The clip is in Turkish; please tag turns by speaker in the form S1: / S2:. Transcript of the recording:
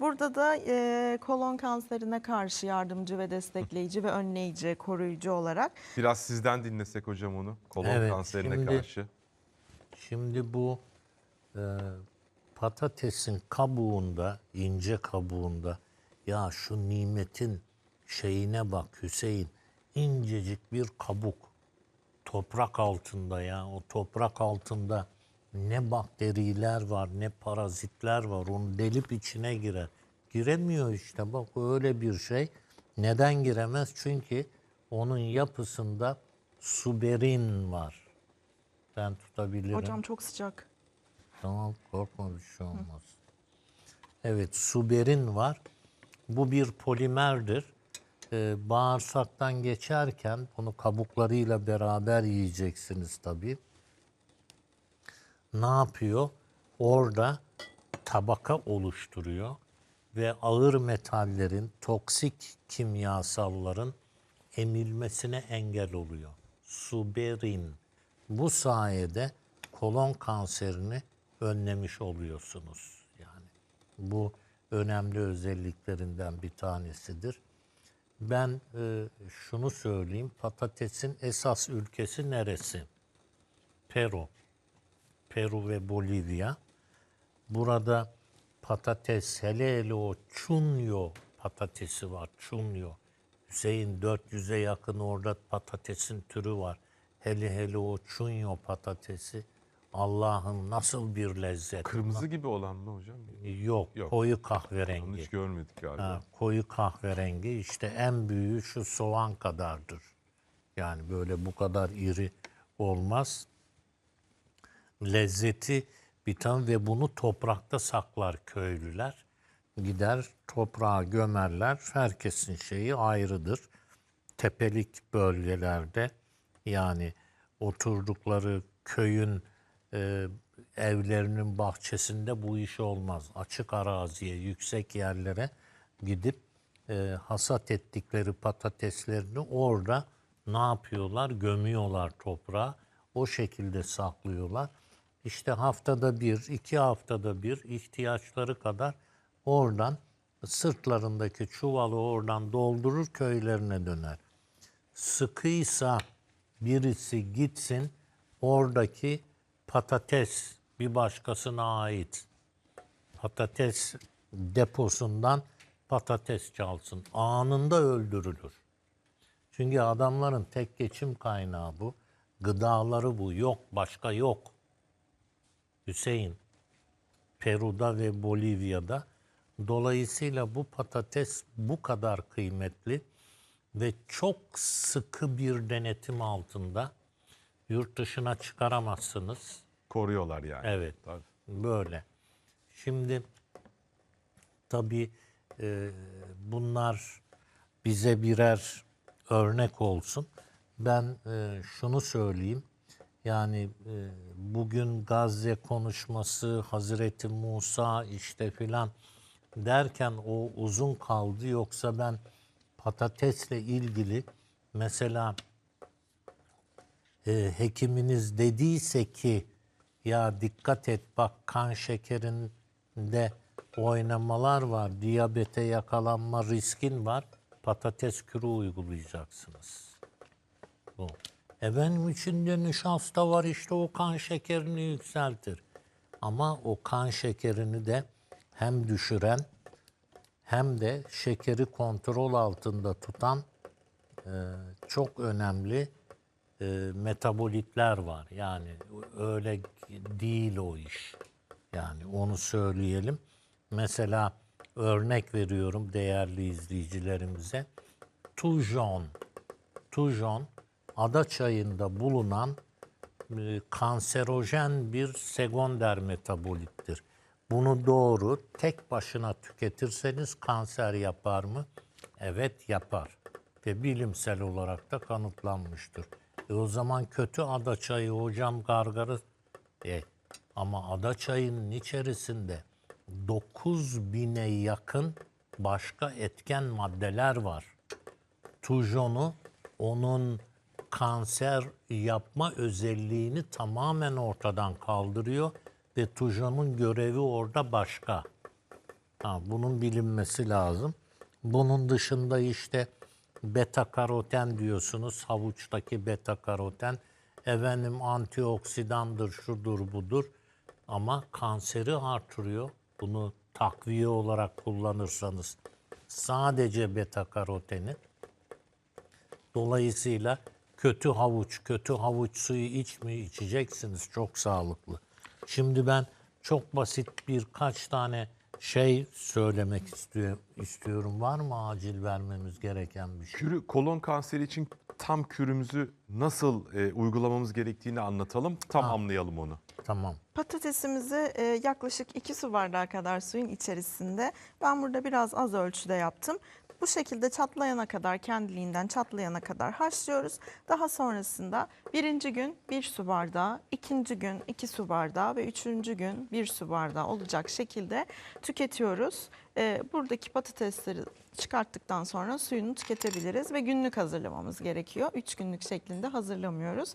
S1: Burada da e, kolon kanserine karşı yardımcı ve destekleyici ve önleyici, koruyucu olarak
S2: Biraz sizden dinlesek hocam onu. Kolon
S3: Evet,
S2: kanserine
S3: şimdi-
S2: karşı.
S3: Şimdi bu e, patatesin kabuğunda, ince kabuğunda ya şu nimetin şeyine bak Hüseyin. incecik bir kabuk. Toprak altında ya. O toprak altında ne bakteriler var, ne parazitler var. Onu delip içine girer. Giremiyor işte bak öyle bir şey. Neden giremez? Çünkü onun yapısında suberin var. Ben tutabilirim.
S1: hocam çok sıcak.
S3: Tamam korkma bir şey olmaz. Evet suberin var. Bu bir polimerdir. Ee, bağırsaktan geçerken bunu kabuklarıyla beraber yiyeceksiniz tabii. Ne yapıyor? Orada tabaka oluşturuyor ve ağır metallerin, toksik kimyasalların emilmesine engel oluyor. Suberin. Bu sayede kolon kanserini önlemiş oluyorsunuz. Yani bu önemli özelliklerinden bir tanesidir. Ben e, şunu söyleyeyim, patatesin esas ülkesi neresi? Peru. Peru ve Bolivya. Burada patates, hele hele o chunyo patatesi var, chunyo. Hüseyin 400'e yakın orada patatesin türü var. Hele hele o chunyo patatesi Allah'ın nasıl bir lezzet.
S2: Kırmızı gibi olan mı hocam?
S3: Yok,
S2: Yok.
S3: koyu
S2: Onu
S3: kahverengi.
S2: hiç görmedik galiba.
S3: Ha, koyu kahverengi işte en büyüğü şu soğan kadardır. Yani böyle bu kadar iri olmaz. Lezzeti biten ve bunu toprakta saklar köylüler. Gider toprağa gömerler. Herkesin şeyi ayrıdır. Tepelik bölgelerde yani oturdukları köyün e, evlerinin bahçesinde bu iş olmaz. Açık araziye, yüksek yerlere gidip e, hasat ettikleri patateslerini orada ne yapıyorlar? Gömüyorlar toprağa. O şekilde saklıyorlar. İşte haftada bir, iki haftada bir ihtiyaçları kadar oradan sırtlarındaki çuvalı oradan doldurur köylerine döner sıkıysa birisi gitsin oradaki patates bir başkasına ait patates deposundan patates çalsın. Anında öldürülür. Çünkü adamların tek geçim kaynağı bu. Gıdaları bu. Yok, başka yok. Hüseyin, Peru'da ve Bolivya'da. Dolayısıyla bu patates bu kadar kıymetli ve çok sıkı bir denetim altında yurt dışına çıkaramazsınız.
S2: Koruyorlar yani.
S3: Evet.
S2: Tabii.
S3: Böyle. Şimdi tabii e, bunlar bize birer örnek olsun. Ben e, şunu söyleyeyim. Yani e, bugün Gazze konuşması, Hazreti Musa işte filan derken o uzun kaldı. Yoksa ben patatesle ilgili mesela e, hekiminiz dediyse ki ya dikkat et bak kan şekerinde oynamalar var, diyabete yakalanma riskin var, patates kürü uygulayacaksınız. Bu. Efendim içinde nişasta var işte o kan şekerini yükseltir. Ama o kan şekerini de hem düşüren hem de şekeri kontrol altında tutan e, çok önemli e, metabolitler var. Yani öyle değil o iş. Yani onu söyleyelim. Mesela örnek veriyorum değerli izleyicilerimize. Tujon. Tujon ada çayında bulunan e, kanserojen bir sekonder metabolittir. Bunu doğru tek başına tüketirseniz kanser yapar mı? Evet yapar. Ve bilimsel olarak da kanıtlanmıştır. E o zaman kötü ada çayı hocam gargarı. E, ama ada çayının içerisinde 9000'e yakın başka etken maddeler var. Tujonu onun kanser yapma özelliğini tamamen ortadan kaldırıyor ve tujonun görevi orada başka. Ha, bunun bilinmesi lazım. Bunun dışında işte beta karoten diyorsunuz. Havuçtaki beta karoten. Efendim antioksidandır, şudur budur. Ama kanseri artırıyor. Bunu takviye olarak kullanırsanız sadece beta karoteni. Dolayısıyla kötü havuç, kötü havuç suyu içmi içeceksiniz. Çok sağlıklı. Şimdi ben çok basit birkaç tane şey söylemek istiyor, istiyorum. Var mı acil vermemiz gereken bir şey?
S2: Kürü, kolon kanseri için tam kürümüzü nasıl e, uygulamamız gerektiğini anlatalım. Tam anlayalım onu.
S3: Tamam.
S1: Patatesimizi e, yaklaşık 2 su bardağı kadar suyun içerisinde ben burada biraz az ölçüde yaptım. Bu şekilde çatlayana kadar kendiliğinden çatlayana kadar haşlıyoruz. Daha sonrasında birinci gün bir su bardağı, ikinci gün iki su bardağı ve üçüncü gün bir su bardağı olacak şekilde tüketiyoruz. E, buradaki patatesleri çıkarttıktan sonra suyunu tüketebiliriz ve günlük hazırlamamız gerekiyor. Üç günlük şeklinde hazırlamıyoruz.